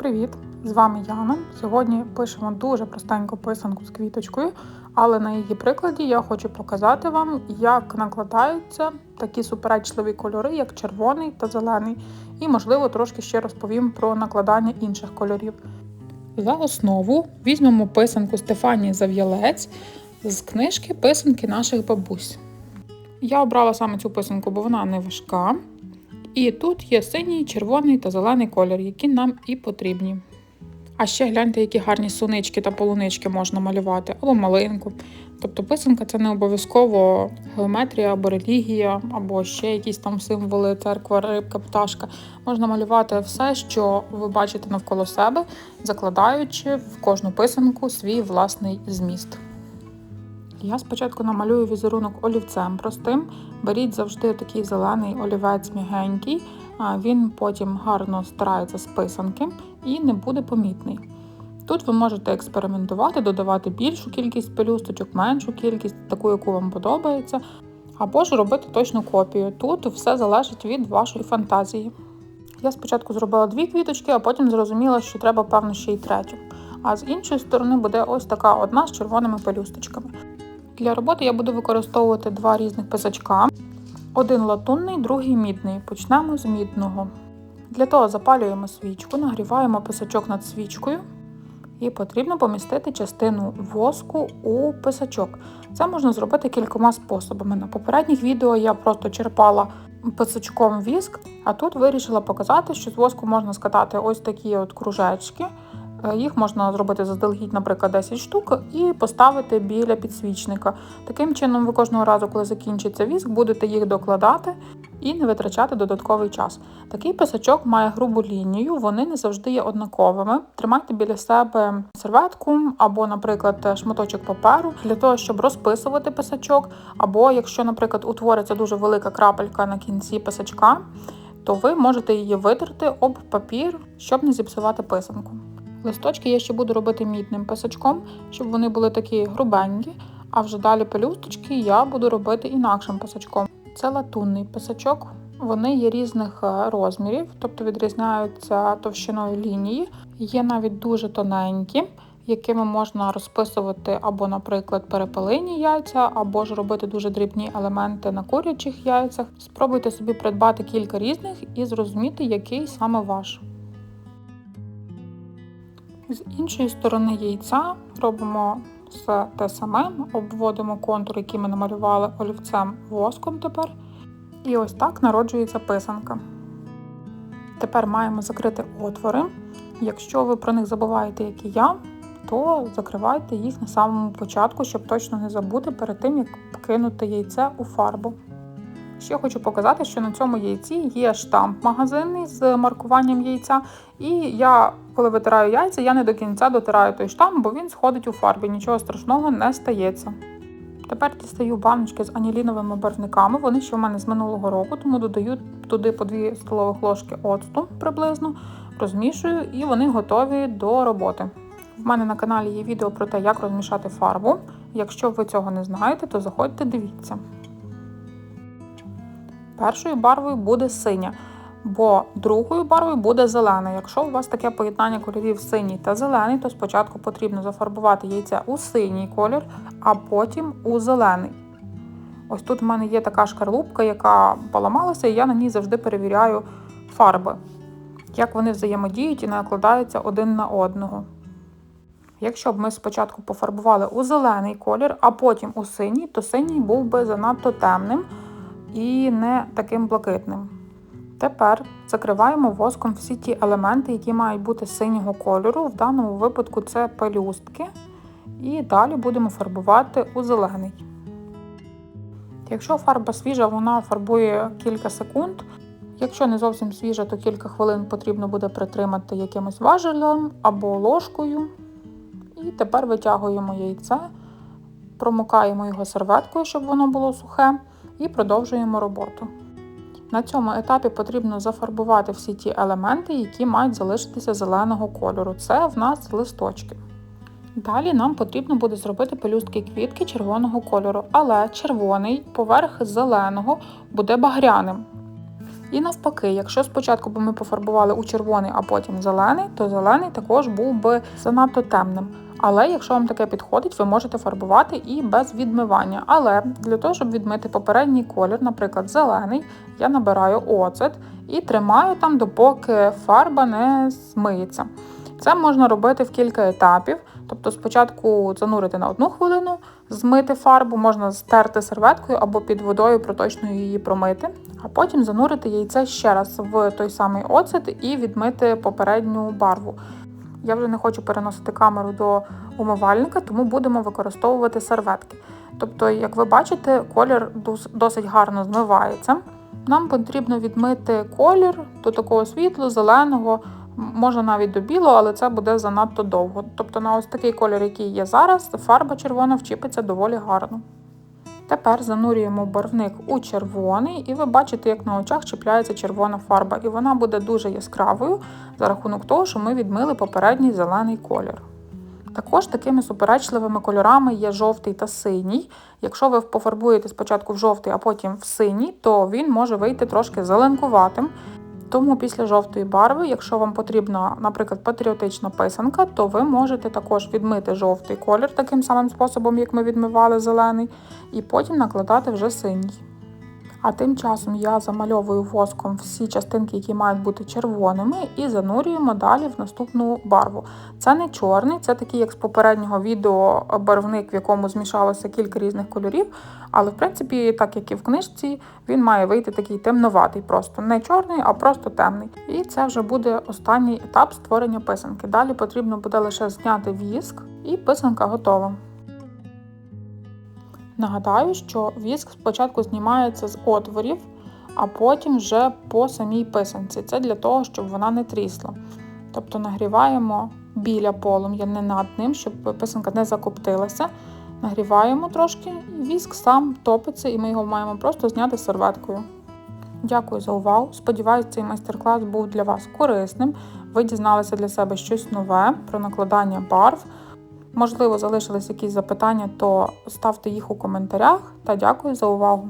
Привіт! З вами Яна. Сьогодні пишемо дуже простеньку писанку з квіточкою, але на її прикладі я хочу показати вам, як накладаються такі суперечливі кольори, як червоний та зелений. І, можливо, трошки ще розповім про накладання інших кольорів. За основу візьмемо писанку Стефанії Зав'ялець з книжки Писанки наших бабусь. Я обрала саме цю писанку, бо вона не важка. І тут є синій, червоний та зелений колір, які нам і потрібні. А ще гляньте, які гарні сунички та полунички можна малювати, або малинку. Тобто писанка це не обов'язково геометрія або релігія, або ще якісь там символи, церква, рибка, пташка. Можна малювати все, що ви бачите навколо себе, закладаючи в кожну писанку свій власний зміст. Я спочатку намалюю візерунок олівцем простим. Беріть завжди такий зелений олівець м'ягенький, він потім гарно старається з писанки і не буде помітний. Тут ви можете експериментувати, додавати більшу кількість пелюсточок, меншу кількість, таку, яку вам подобається, або ж робити точну копію. Тут все залежить від вашої фантазії. Я спочатку зробила дві квіточки, а потім зрозуміла, що треба, певно, ще й третю. А з іншої сторони буде ось така одна з червоними пелюсточками. Для роботи я буду використовувати два різних писачка. Один латунний, другий мідний. Почнемо з мідного. Для того запалюємо свічку, нагріваємо писачок над свічкою і потрібно помістити частину воску у писачок. Це можна зробити кількома способами. На попередніх відео я просто черпала писачком віск, а тут вирішила показати, що з воску можна скатати ось такі от кружечки. Е, їх можна зробити заздалегідь, наприклад, 10 штук, і поставити біля підсвічника. Таким чином, ви кожного разу, коли закінчиться віск, будете їх докладати і не витрачати додатковий час. Такий писачок має грубу лінію, вони не завжди є однаковими. Тримайте біля себе серветку або, наприклад, шматочок паперу для того, щоб розписувати писачок, або якщо, наприклад, утвориться дуже велика крапелька на кінці писачка, то ви можете її витерти об папір, щоб не зіпсувати писанку. Листочки я ще буду робити мідним писачком, щоб вони були такі грубенькі, а вже далі пелюсточки я буду робити інакшим писачком. Це латунний писачок, вони є різних е, розмірів, тобто відрізняються товщиною лінії, є навіть дуже тоненькі, якими можна розписувати або, наприклад, перепелині яйця, або ж робити дуже дрібні елементи на курячих яйцях. Спробуйте собі придбати кілька різних і зрозуміти, який саме ваш. З іншої сторони яйця робимо все те саме, обводимо контур, який ми намалювали олівцем воском тепер. І ось так народжується писанка. Тепер маємо закрити отвори. Якщо ви про них забуваєте, як і я, то закривайте їх на самому початку, щоб точно не забути перед тим, як кинути яйце у фарбу. Ще хочу показати, що на цьому яйці є штамп магазинний з маркуванням яйця. І я, коли витираю яйця, я не до кінця дотираю той штамп, бо він сходить у фарбі, нічого страшного не стається. Тепер дістаю баночки з аніліновими барвниками. Вони ще в мене з минулого року, тому додаю туди по 2 столових ложки оцту приблизно, розмішую і вони готові до роботи. В мене на каналі є відео про те, як розмішати фарбу. Якщо ви цього не знаєте, то заходьте, дивіться. Першою барвою буде синя, бо другою барвою буде зелена. Якщо у вас таке поєднання кольорів синій та зелений, то спочатку потрібно зафарбувати яйця у синій колір, а потім у зелений. Ось тут в мене є така шкарлупка, яка поламалася, і я на ній завжди перевіряю фарби, як вони взаємодіють і накладаються один на одного. Якщо б ми спочатку пофарбували у зелений колір, а потім у синій, то синій був би занадто темним і не таким блакитним. Тепер закриваємо воском всі ті елементи, які мають бути синього кольору. В даному випадку це пелюстки. І далі будемо фарбувати у зелений. Якщо фарба свіжа, вона фарбує кілька секунд. Якщо не зовсім свіжа, то кілька хвилин потрібно буде притримати якимось важелем або ложкою. І тепер витягуємо яйце, промокаємо його серветкою, щоб воно було сухе і продовжуємо роботу. На цьому етапі потрібно зафарбувати всі ті елементи, які мають залишитися зеленого кольору. Це в нас листочки. Далі нам потрібно буде зробити пелюстки квітки червоного кольору, але червоний поверх зеленого буде багряним. І навпаки, якщо спочатку б ми пофарбували у червоний, а потім зелений, то зелений також був би занадто темним. Але якщо вам таке підходить, ви можете фарбувати і без відмивання. Але для того, щоб відмити попередній колір, наприклад, зелений, я набираю оцет і тримаю там, допоки фарба не змиється. Це можна робити в кілька етапів. Тобто спочатку занурити на одну хвилину, змити фарбу, можна стерти серветкою або під водою проточною її промити, а потім занурити яйце ще раз в той самий оцет і відмити попередню барву. Я вже не хочу переносити камеру до умивальника, тому будемо використовувати серветки. Тобто, як ви бачите, колір досить гарно змивається. Нам потрібно відмити колір до такого світло-зеленого, можна навіть до білого, але це буде занадто довго. Тобто на ось такий колір, який є зараз, фарба червона вчіпиться доволі гарно. Тепер занурюємо барвник у червоний, і ви бачите, як на очах чіпляється червона фарба, і вона буде дуже яскравою за рахунок того, що ми відмили попередній зелений колір. Також такими суперечливими кольорами є жовтий та синій. Якщо ви пофарбуєте спочатку в жовтий, а потім в синій, то він може вийти трошки зеленкуватим. Тому після жовтої барви, якщо вам потрібна, наприклад, патріотична писанка, то ви можете також відмити жовтий колір таким самим способом, як ми відмивали зелений, і потім накладати вже синій. А тим часом я замальовую воском всі частинки, які мають бути червоними, і занурюємо далі в наступну барву. Це не чорний, це такий, як з попереднього відео, барвник, в якому змішалося кілька різних кольорів. Але, в принципі, так як і в книжці, він має вийти такий темноватий, просто не чорний, а просто темний. І це вже буде останній етап створення писанки. Далі потрібно буде лише зняти віск, і писанка готова. Нагадаю, що віск спочатку знімається з отворів, а потім вже по самій писанці. Це для того, щоб вона не трісла. Тобто нагріваємо біля полум'я, не над ним, щоб писанка не закоптилася. Нагріваємо трошки, віск сам топиться, і ми його маємо просто зняти серветкою. Дякую за увагу! Сподіваюсь, цей майстер-клас був для вас корисним. Ви дізналися для себе щось нове про накладання барв. Можливо, залишились якісь запитання, то ставте їх у коментарях та дякую за увагу!